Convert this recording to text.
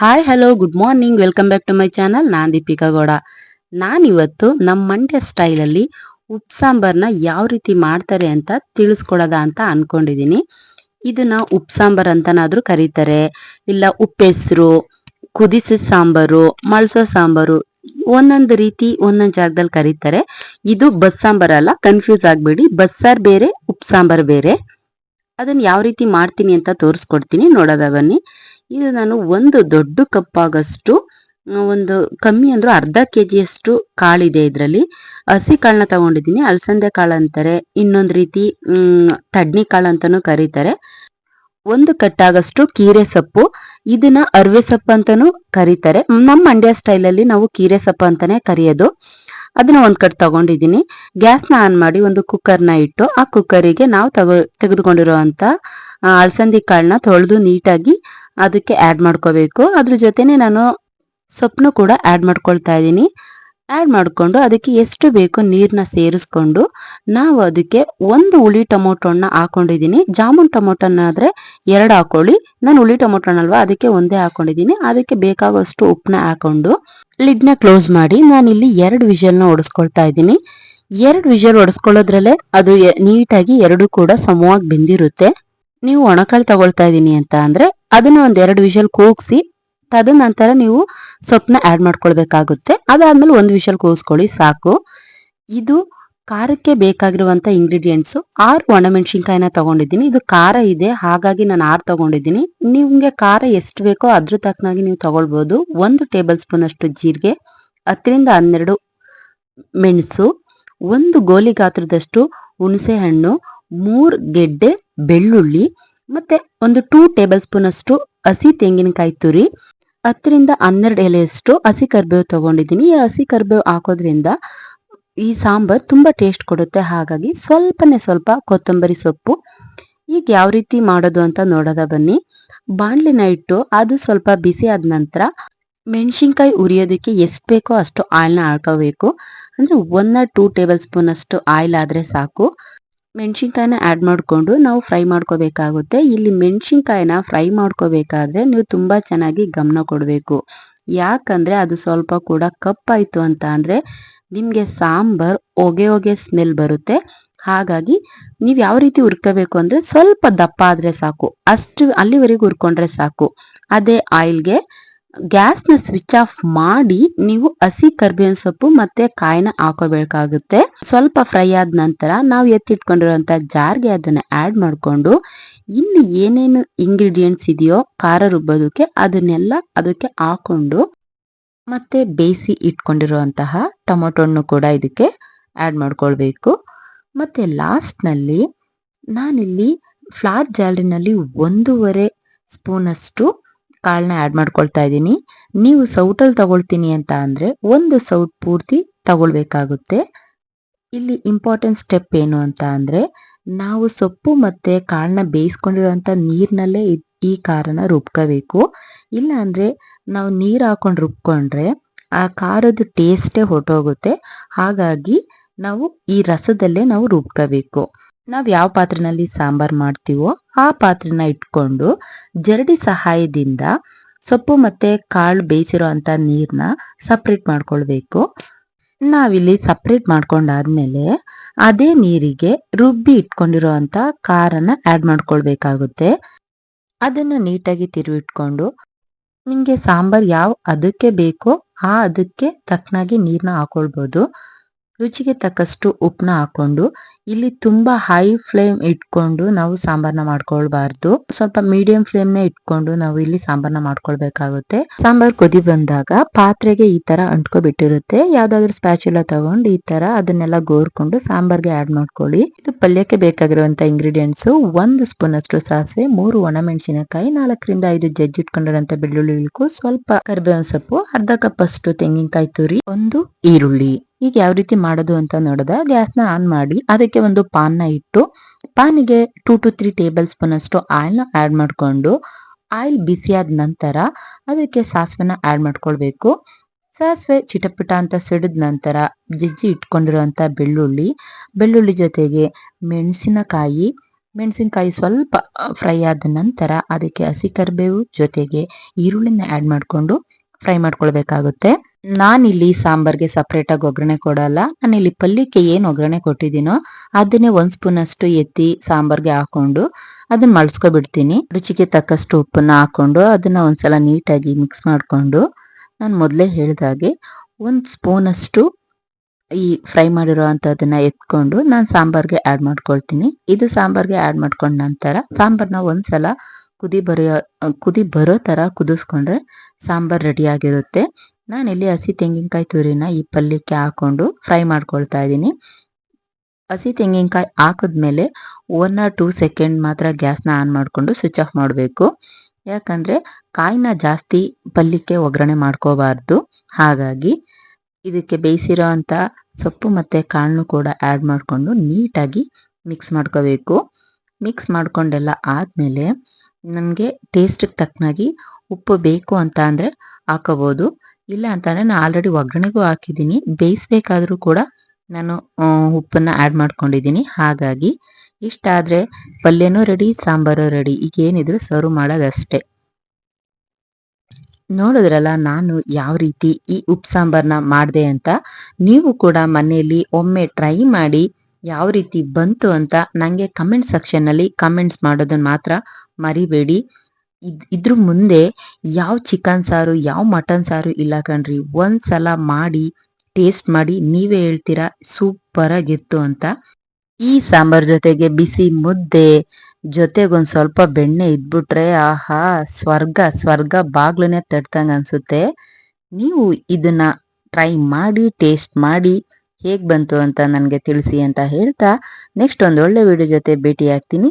Hi hello good morning welcome back to my channel ನಾನ್ ದೀಪಿಕಾ ಗೌಡ. ನಾನಿವತ್ತು ನಮ್ಮ ಮಂಡ್ಯ ಸ್ಟೈಲಲ್ಲಿ ಉಪ್ ಸಾಂಬಾರ್ನ ಯಾವ ರೀತಿ ಮಾಡ್ತಾರೆ ಅಂತ ತಿಳಿಸ್ಕೊಡೋದ ಅಂತ ಅನ್ಕೊಂಡಿದೀನಿ. ಇದನ್ನ ಉಪ್ಸಾಂಬಾರ್ ಅಂತನಾದ್ರೂ ಕರೀತಾರೆ. ಇಲ್ಲ ಉಪ್ಪೆಸರು ಕುದಿಸಿದ ಸಾಂಬಾರು, ಮಳ್ಸೋ ಸಾಂಬಾರು, ಒಂದೊಂದು ರೀತಿ ಒಂದೊಂದು ಜಾಗದಲ್ಲಿ ಕರೀತಾರೆ. ಇದು ಬಸ್ ಅಲ್ಲ ಕನ್ಫ್ಯೂಸ್ ಆಗ್ಬೇಡಿ. ಬಸ್ಸಾರ್ ಬೇರೆ, ಉಪ್ಪು ಸಾಂಬಾರ್ ಬೇರೆ. ಅದನ್ನ ಯಾವ ರೀತಿ ಮಾಡ್ತೀನಿ ಅಂತ ತೋರಿಸ್ಕೊಡ್ತೀನಿ. ನೋಡೋದ ಬನ್ನಿ. ಇದು ನಾನು ಒಂದು ದೊಡ್ಡ ಕಪ್ ಆಗಷ್ಟು ಒಂದು ಕಮ್ಮಿ ಅಂದ್ರೂ ಅರ್ಧ ಕೆ ಜಿಯಷ್ಟು ಕಾಳಿದೆ ಇದರಲ್ಲಿ. ಹಸಿ ಕಾಳನ್ನ ತಗೊಂಡಿದ್ದೀನಿ. ಅಲಸಂದೆ ಕಾಳು ಅಂತಾರೆ. ಇನ್ನೊಂದು ರೀತಿ ತಡ್ನಿ ಕಾಳು ಅಂತಾನೂ ಕರೀತಾರೆ. ಒಂದು ಕಟ್ಟಾಗಷ್ಟು ಕೀರೆ ಸೊಪ್ಪು. ಇದನ್ನ ಅರ್ವೆ ಸೊಪ್ಪು ಅಂತಾನೂ ಕರೀತಾರೆ. ನಮ್ಮ ಮಂಡ್ಯ ಸ್ಟೈಲಲ್ಲಿ ನಾವು ಕೀರೆ ಸೊಪ್ಪು ಅಂತಾನೆ ಕರೆಯೋದು. ಅದನ್ನ ಒಂದ್ ಕಟ್ ತಗೊಂಡಿದ್ದೀನಿ. ಗ್ಯಾಸ್ನ ಆನ್ ಮಾಡಿ ಒಂದು ಕುಕ್ಕರ್ನ ಇಟ್ಟು ಆ ಕುಕ್ಕರಿಗೆ ನಾವು ತಗೋ ತೆಗೆದುಕೊಂಡಿರುವಂತ ಆ, ಅಲಸಂದಿ ಕಾಳನ್ನ ತೊಳೆದು ನೀಟಾಗಿ ಅದಕ್ಕೆ ಆಡ್ ಮಾಡ್ಕೋಬೇಕು. ಅದ್ರ ಜೊತೆನೆ ನಾನು ಸೊಪ್ಪನ್ನು ಕೂಡ ಆಡ್ ಮಾಡ್ಕೊಳ್ತಾ ಇದ್ದೀನಿ. ಆಡ್ ಮಾಡ್ಕೊಂಡು ಅದಕ್ಕೆ ಎಷ್ಟು ಬೇಕು ನೀರನ್ನ ಸೇರಿಸ್ಕೊಂಡು ನಾವು ಅದಕ್ಕೆ ಒಂದು ಹುಳಿ ಟೊಮೊಟೊನ ಹಾಕೊಂಡಿದ್ದೀನಿ. ಜಾಮೂನ್ ಆದ್ರೆ ಎರಡು ಹಾಕೊಳ್ಳಿ. ನಾನು ಹುಳಿ ಟೊಮೊಟೊನಲ್ವಾ? ಅದಕ್ಕೆ ಒಂದೇ ಹಾಕೊಂಡಿದ್ದೀನಿ. ಅದಕ್ಕೆ ಬೇಕಾಗುವಷ್ಟು ಉಪ್ಪನ್ನ ಹಾಕೊಂಡು ಲಿಡ್ನ ಕ್ಲೋಸ್ ಮಾಡಿ ನಾನಿಲ್ಲಿ ಎರಡು ವಿಷಲ್ನ ಹೊಡೆಸ್ಕೊಳ್ತಾ ಇದ್ದೀನಿ. ಎರಡು ವಿಷಲ್ ಹೊಡೆಸ್ಕೊಳ್ಳೋದ್ರಲ್ಲೇ ಅದು ನೀಟಾಗಿ ಎರಡು ಕೂಡ ಸಮವಾಗಿ ಬೆಂದಿರುತ್ತೆ. ನೀವು ಒಣಕಾಳು ತಗೊಳ್ತಾ ಇದ್ದೀನಿ ಅಂತ ಅಂದ್ರೆ ಅದನ್ನ ಒಂದೆರಡು ಎರಡು ವಿಷಲ್ ಕೂಗ್ಸಿ ತದನಂತರ ನೀವು ಸೊಪ್ಪನ್ನ ಆಡ್ ಮಾಡ್ಕೊಳ್ಬೇಕಾಗುತ್ತೆ. ಅದಾದ್ಮೇಲೆ ಒಂದು ವಿಷಲ್ ಕೂಸ್ಕೊಳ್ಳಿ ಸಾಕು. ಇದು ಖಾರಕ್ಕೆ ಬೇಕಾಗಿರುವಂತ ಇಂಗ್ರೀಡಿಯೆಂಟ್ಸ್ ಆರು ಒಣಮೆಣಸಿನ್ಕಾಯಿನ ತಗೊಂಡಿದ್ದೀನಿ. ಇದು ಖಾರ ಇದೆ, ಹಾಗಾಗಿ ನಾನು ಆರು ತಗೊಂಡಿದ್ದೀನಿ. ನಿಮಗೆ ಖಾರ ಎಷ್ಟು ಬೇಕೋ ಅದ್ರ ತಕ್ಕನಾಗಿ ನೀವು ತಗೊಳ್ಬೋದು. ಒಂದು ಟೇಬಲ್ ಸ್ಪೂನ್ ಅಷ್ಟು ಜೀರಿಗೆ, ಹತ್ತರಿಂದ ಹನ್ನೆರಡು ಮೆಣಸು, ಒಂದು ಗೋಲಿ ಗಾತ್ರದಷ್ಟು ಹುಣಸೆ ಹಣ್ಣು ಮೂರ್ ಗೆಡ್ಡೆ ಬೆಳ್ಳುಳ್ಳಿ, ಮತ್ತೆ ಒಂದು ಟೂ ಟೇಬಲ್ ಸ್ಪೂನ್ ಅಷ್ಟು ಹಸಿ ತೆಂಗಿನಕಾಯಿ ತುರಿ. ಹತ್ತರಿಂದ ಹನ್ನೆರಡು ಎಲೆಯಷ್ಟು ಹಸಿ ಕರ್ಬೇವು ತಗೊಂಡಿದ್ದೀನಿ. ಈ ಹಸಿ ಕರ್ಬೇವು ಹಾಕೋದ್ರಿಂದ ಈ ಸಾಂಬಾರ್ ತುಂಬ ಟೇಸ್ಟ್ ಕೊಡುತ್ತೆ. ಹಾಗಾಗಿ ಸ್ವಲ್ಪನೇ ಸ್ವಲ್ಪ ಕೊತ್ತಂಬರಿ ಸೊಪ್ಪು. ಈಗ ಯಾವ ರೀತಿ ಮಾಡೋದು ಅಂತ ನೋಡೋದ ಬನ್ನಿ. ಬಾಣ್ಲಿನ ಇಟ್ಟು ಅದು ಸ್ವಲ್ಪ ಬಿಸಿ ಆದ ನಂತರ ಮೆಣಸಿನ್ಕಾಯಿ ಉರಿಯೋದಕ್ಕೆ ಎಷ್ಟು ಬೇಕೋ ಅಷ್ಟು ಆಯಿಲ್ನ ಹಾಕೋಬೇಕು. ಅಂದರೆ ಒನ್ ಟೂ ಟೇಬಲ್ ಸ್ಪೂನ್ ಅಷ್ಟು ಆಯಿಲ್ ಆದರೆ ಸಾಕು. ಮೆಣಸಿನ್ಕಾಯಿನ ಆ್ಯಡ್ ಮಾಡಿಕೊಂಡು ನಾವು ಫ್ರೈ ಮಾಡ್ಕೋಬೇಕಾಗುತ್ತೆ. ಇಲ್ಲಿ ಮೆಣಸಿನ್ಕಾಯಿನ ಫ್ರೈ ಮಾಡ್ಕೋಬೇಕಾದ್ರೆ ನೀವು ತುಂಬ ಚೆನ್ನಾಗಿ ಗಮನ ಕೊಡಬೇಕು. ಯಾಕಂದರೆ ಅದು ಸ್ವಲ್ಪ ಕೂಡ ಕಪ್ಪಾಯಿತು ಅಂತ ಅಂದರೆ ನಿಮಗೆ ಸಾಂಬಾರ್ ಹೊಗೆ ಹೊಗೆ ಸ್ಮೆಲ್ ಬರುತ್ತೆ. ಹಾಗಾಗಿ ನೀವು ಯಾವ ರೀತಿ ಹುರ್ಕೋಬೇಕು ಅಂದರೆ ಸ್ವಲ್ಪ ದಪ್ಪ ಆದರೆ ಸಾಕು. ಅಷ್ಟು ಅಲ್ಲಿವರೆಗೂ ಹುರ್ಕೊಂಡ್ರೆ ಸಾಕು. ಅದೇ ಆಯಿಲ್ಗೆ ಗ್ಯಾಸ್ನ ಸ್ವಿಚ್ ಆಫ್ ಮಾಡಿ ನೀವು ಹಸಿ ಕರ್ಬೇವಿನ ಸೊಪ್ಪು ಮತ್ತೆ ಕಾಯಿನ ಹಾಕೋಬೇಕಾಗುತ್ತೆ. ಸ್ವಲ್ಪ ಫ್ರೈ ಆದ ನಂತರ ನಾವು ಎತ್ತಿಟ್ಕೊಂಡಿರುವಂತ ಜಾರ್ಗೆ ಅದನ್ನ ಆಡ್ ಮಾಡಿಕೊಂಡು ಇಲ್ಲಿ ಏನೇನು ಇಂಗ್ರೀಡಿಯೆಂಟ್ಸ್ ಇದೆಯೋ ಖಾರ ರುಬ್ಬೋದಕ್ಕೆ ಅದನ್ನೆಲ್ಲ ಅದಕ್ಕೆ ಹಾಕೊಂಡು ಮತ್ತೆ ಬೇಯಿಸಿ ಇಟ್ಕೊಂಡಿರುವಂತಹ ಟೊಮೊಟೊನ್ನು ಕೂಡ ಇದಕ್ಕೆ ಆಡ್ ಮಾಡ್ಕೊಳ್ಬೇಕು. ಮತ್ತೆ ಲಾಸ್ಟ್ನಲ್ಲಿ ನಾನಿಲ್ಲಿ ಫ್ಲಾಟ್ ಜಾರಿನಲ್ಲಿ ಒಂದೂವರೆ ಸ್ಪೂನ್ ಅಷ್ಟು ಕಾಳನ್ನ ಆ್ಯಡ್ ಮಾಡ್ಕೊಳ್ತಾ ಇದ್ದೀನಿ. ನೀವು ಸೌಟಲ್ಲಿ ತಗೊಳ್ತೀನಿ ಅಂತ ಅಂದರೆ ಒಂದು ಸೌಟ್ ಪೂರ್ತಿ ತಗೊಳ್ಬೇಕಾಗುತ್ತೆ. ಇಲ್ಲಿ ಇಂಪಾರ್ಟೆಂಟ್ ಸ್ಟೆಪ್ ಏನು ಅಂತ ಅಂದರೆ ನಾವು ಸೊಪ್ಪು ಮತ್ತು ಕಾಳನ್ನ ಬೇಯಿಸ್ಕೊಂಡಿರೋಂಥ ನೀರಿನಲ್ಲೇ ಈ ಖಾರನ ರುಬ್ಕೋಬೇಕು. ಇಲ್ಲ ಅಂದ್ರೆ ನಾವು ನೀರು ಹಾಕೊಂಡು ರುಬ್ಕೊಂಡ್ರೆ ಆ ಖಾರದ ಟೇಸ್ಟೇ ಹೊರಟೋಗುತ್ತೆ. ಹಾಗಾಗಿ ನಾವು ಈ ರಸದಲ್ಲೇ ನಾವು ರುಬ್ಕೋಬೇಕು. ನಾವ್ ಯಾವ ಪಾತ್ರೆನಲ್ಲಿ ಸಾಂಬಾರ್ ಮಾಡ್ತೀವೋ ಆ ಪಾತ್ರೆನ ಇಟ್ಕೊಂಡು ಜರಡಿ ಸಹಾಯದಿಂದ ಸೊಪ್ಪು ಮತ್ತೆ ಕಾಳು ಬೇಯಿಸಿರೋ ಅಂತ ನೀರ್ನ ಸಪ್ರೇಟ್ ಮಾಡ್ಕೊಳ್ಬೇಕು. ನಾವಿಲ್ಲಿ ಸಪ್ರೇಟ್ ಮಾಡ್ಕೊಂಡಾದ್ಮೇಲೆ ಅದೇ ನೀರಿಗೆ ರುಬ್ಬಿ ಇಟ್ಕೊಂಡಿರೋ ಅಂತ ಖಾರನ ಆಡ್ ಮಾಡ್ಕೊಳ್ಬೇಕಾಗುತ್ತೆ. ಅದನ್ನ ನೀಟಾಗಿ ತಿರುವಿಟ್ಕೊಂಡು ನಿಮ್ಗೆ ಸಾಂಬಾರ್ ಯಾವ ಅದಕ್ಕೆ ಬೇಕೋ ಆ ಅದಕ್ಕೆ ತಕ್ಕನಾಗಿ ನೀರ್ನ ಹಾಕೊಳ್ಬೋದು. ರುಚಿಗೆ ತಕ್ಕಷ್ಟು ಉಪ್ಪನ್ನ ಹಾಕೊಂಡು, ಇಲ್ಲಿ ತುಂಬಾ ಹೈ ಫ್ಲೇಮ್ ಇಟ್ಕೊಂಡು ನಾವು ಸಾಂಬಾರ್ನ ಮಾಡ್ಕೊಳ್ಬಾರ್ದು. ಸ್ವಲ್ಪ ಮೀಡಿಯಂ ಫ್ಲೇಮ್ನ ಇಟ್ಕೊಂಡು ನಾವು ಇಲ್ಲಿ ಸಾಂಬಾರ್ನ ಮಾಡ್ಕೊಳ್ಬೇಕಾಗುತ್ತೆ. ಸಾಂಬಾರ್ ಕುದಿ ಬಂದಾಗ ಪಾತ್ರೆಗೆ ಈ ತರ ಅಂಟ್ಕೊಬಿಟ್ಟಿರುತ್ತೆ. ಯಾವ್ದಾದ್ರು ಸ್ಪ್ಯಾಚುಲಾ ತಗೊಂಡು ಈ ತರ ಅದನ್ನೆಲ್ಲ ಗೋರ್ಕೊಂಡು ಸಾಂಬಾರ್ಗೆ ಆಡ್ ಮಾಡ್ಕೊಳ್ಳಿ. ಇದು ಪಲ್ಯಕ್ಕೆ ಬೇಕಾಗಿರುವಂತ ಇಂಗ್ರೀಡಿಯೆಂಟ್ಸ್ ಒಂದು ಸ್ಪೂನ್ ಅಷ್ಟು ಸಾಸಿವೆ, ಮೂರು ಒಣಮೆಣಸಿನಕಾಯಿ, ನಾಲ್ಕರಿಂದ ಐದು ಜಜ್ಜಿಟ್ಕೊಂಡಿರೋಂತ ಬೆಳ್ಳುಳ್ಳಿ ಇಳ್ಕು ಸ್ವಲ್ಪ ಕರಿಬೇವಿನ ಸೊಪ್ಪು, ಅರ್ಧ ಕಪ್ ಅಷ್ಟು ತೆಂಗಿನಕಾಯಿ ತುರಿ, ಒಂದು ಈರುಳ್ಳಿ. ಈಗ ಯಾವ ರೀತಿ ಮಾಡೋದು ಅಂತ ನೋಡಿದ, ಗ್ಯಾಸ್ನ ಆನ್ ಮಾಡಿ ಅದಕ್ಕೆ ಒಂದು ಪಾನ್ನ ಇಟ್ಟು, ಪಾನಿಗೆ two to three tablespoon ಅಷ್ಟು ಆಯಿಲ್ನ ಆಡ್ ಮಾಡಿಕೊಂಡು ಆಯಿಲ್ ಬಿಸಿಯಾದ ನಂತರ ಅದಕ್ಕೆ ಸಾಸಿವೆನ ಆಡ್ ಮಾಡ್ಕೊಳ್ಬೇಕು. ಸಾಸಿವೆ ಚಿಟಪಟ ಅಂತ ಸಿಡಿದ ನಂತರ ಜಜ್ಜಿ ಇಟ್ಕೊಂಡಿರುವಂತ ಬೆಳ್ಳುಳ್ಳಿ ಬೆಳ್ಳುಳ್ಳಿ ಜೊತೆಗೆ ಮೆಣಸಿನಕಾಯಿ ಮೆಣಸಿನಕಾಯಿ ಸ್ವಲ್ಪ ಫ್ರೈ ಆದ ನಂತರ ಅದಕ್ಕೆ ಹಸಿ ಕರಿಬೇವು ಜೊತೆಗೆ ಈರುಳ್ಳಿನ ಆ್ಯಡ್ ಮಾಡಿಕೊಂಡು ಫ್ರೈ ಮಾಡ್ಕೊಳ್ಬೇಕಾಗುತ್ತೆ. ನಾನಿಲ್ಲಿ ಸಾಂಬಾರ್ಗೆ ಸಪ್ರೇಟ್ ಆಗಿ ಒಗ್ಗರಣೆ ಕೊಡಲ್ಲ. ಇಲ್ಲಿ ಪಲ್ಯಕ್ಕೆ ಏನು ಒಗ್ಗರಣೆ ಕೊಟ್ಟಿದ್ದೀನೋ ಅದನ್ನೇ ಒಂದ್ ಸ್ಪೂನ್ ಅಷ್ಟು ಎತ್ತಿ ಸಾಂಬಾರ್ಗೆ ಹಾಕೊಂಡು ಅದನ್ನ ಮಳ್ಸ್ಕೊಬಿಡ್ತೀನಿ. ರುಚಿಗೆ ತಕ್ಕಷ್ಟು ಉಪ್ಪನ್ನ ಹಾಕೊಂಡು ಅದನ್ನ ಒಂದ್ಸಲ ನೀಟಾಗಿ ಮಿಕ್ಸ್ ಮಾಡಿಕೊಂಡು ನಾನು ಮೊದಲೇ ಹೇಳಿದಾಗೆ ಒಂದು ಸ್ಪೂನ್ ಅಷ್ಟು ಈ ಫ್ರೈ ಮಾಡಿರೋ ಎತ್ಕೊಂಡು ನಾನು ಸಾಂಬಾರ್ಗೆ ಆ್ಯಡ್ ಮಾಡ್ಕೊಳ್ತೀನಿ. ಇದು ಸಾಂಬಾರ್ಗೆ ಆ್ಯಡ್ ಮಾಡ್ಕೊಂಡ ನಂತರ ಸಾಂಬಾರ್ನ ಒಂದ್ಸಲ ಕುದಿ ಬರೆಯೋ ಕುದಿ ಬರೋ ಥರ ಕುದಿಸ್ಕೊಂಡ್ರೆ ಸಾಂಬಾರ್ ರೆಡಿ ಆಗಿರುತ್ತೆ. ನಾನಿಲ್ಲಿ ಹಸಿ ತೆಂಗಿನಕಾಯಿ ತುರಿನ ಈ ಪಲ್ಯಕ್ಕೆ ಹಾಕೊಂಡು ಫ್ರೈ ಮಾಡ್ಕೊಳ್ತಾ ಇದ್ದೀನಿ. ಹಸಿ ತೆಂಗಿನಕಾಯಿ ಹಾಕಿದ್ಮೇಲೆ ಒನ್ ಆರ್ ಟೂ ಸೆಕೆಂಡ್ ಮಾತ್ರ ಗ್ಯಾಸ್ನ ಆನ್ ಮಾಡಿಕೊಂಡು ಸ್ವಿಚ್ ಆಫ್ ಮಾಡಬೇಕು. ಯಾಕಂದರೆ ಕಾಯಿನ ಜಾಸ್ತಿ ಪಲ್ಯಕ್ಕೆ ಒಗ್ಗರಣೆ ಮಾಡ್ಕೋಬಾರ್ದು. ಹಾಗಾಗಿ ಇದಕ್ಕೆ ಬೇಯಿಸಿರೋ ಅಂಥ ಸೊಪ್ಪು ಮತ್ತು ಕಾಳನ್ನು ಕೂಡ ಆ್ಯಡ್ ಮಾಡಿಕೊಂಡು ನೀಟಾಗಿ ಮಿಕ್ಸ್ ಮಾಡ್ಕೋಬೇಕು. ಮಿಕ್ಸ್ ಮಾಡ್ಕೊಂಡೆಲ್ಲ ಆದಮೇಲೆ ನನಗೆ ಟೇಸ್ಟಿಗೆ ತಕ್ಕನಾಗಿ ಉಪ್ಪು ಬೇಕು ಅಂತ ಅಂದರೆ ಹಾಕೋಬೋದು. ಇಲ್ಲ ಅಂತಂದರೆ ನಾನು ಆಲ್ರೆಡಿ ಒಗ್ಗರಣೆಗೂ ಹಾಕಿದ್ದೀನಿ. ಬೇಯಿಸ್ಬೇಕಾದ್ರೂ ಕೂಡ ನಾನು ಉಪ್ಪನ್ನು ಆ್ಯಡ್ ಮಾಡ್ಕೊಂಡಿದ್ದೀನಿ. ಹಾಗಾಗಿ ಇಷ್ಟಾದರೆ ಪಲ್ಯನೂ ರೆಡಿ, ಸಾಂಬಾರು ರೆಡಿ. ಈಗ ಏನಿದ್ರು ಸರ್ವ್ ಮಾಡೋದಷ್ಟೇ. ನೋಡಿದ್ರಲ್ಲ, ನಾನು ಯಾವ ರೀತಿ ಈ ಉಪ್ಪು ಸಾಂಬಾರನ್ನ ಮಾಡಿದೆ ಅಂತ? ನೀವು ಕೂಡ ಮನೆಯಲ್ಲಿ ಒಮ್ಮೆ ಟ್ರೈ ಮಾಡಿ ಯಾವ ರೀತಿ ಬಂತು ಅಂತ ನನಗೆ ಕಮೆಂಟ್ ಸೆಕ್ಷನ್ನಲ್ಲಿ ಕಮೆಂಟ್ಸ್ ಮಾಡೋದನ್ನ ಮಾತ್ರ ಮರಿಬೇಡಿ. ಇದ್, ಇದ್ರ ಮುಂದೆ ಯಾವ ಚಿಕನ್ ಸಾರು, ಯಾವ ಮಟನ್ ಸಾರು ಇಲ್ಲ ಕಣ್ರಿ. ಒಂದ್ಸಲ ಮಾಡಿ ಟೇಸ್ಟ್ ಮಾಡಿ, ನೀವೇ ಹೇಳ್ತೀರಾ ಸೂಪರ್ ಆಗಿತ್ತು ಅಂತ. ಈ ಸಾಂಬಾರ್ ಜೊತೆಗೆ ಬಿಸಿ ಮುದ್ದೆ, ಜೊತೆಗೊಂದು ಸ್ವಲ್ಪ ಬೆಣ್ಣೆ ಇದ್ಬಿಟ್ರೆ ಆಹಾ, ಸ್ವರ್ಗ ಸ್ವರ್ಗ ಬಾಗ್ಲನ್ನೇ ತಡ್ತಂಗ ಅನ್ಸುತ್ತೆ. ನೀವು ಇದನ್ನ ಟ್ರೈ ಮಾಡಿ ಟೇಸ್ಟ್ ಮಾಡಿ, ಹೇಗ್ ಬಂತು ಅಂತ ನನಗೆ ತಿಳಿಸಿ ಅಂತ ಹೇಳ್ತಾ, ನೆಕ್ಸ್ಟ್ ಒಂದು ಒಳ್ಳೆ ವಿಡಿಯೋ ಜೊತೆ ಭೇಟಿ ಆಗ್ತೀನಿ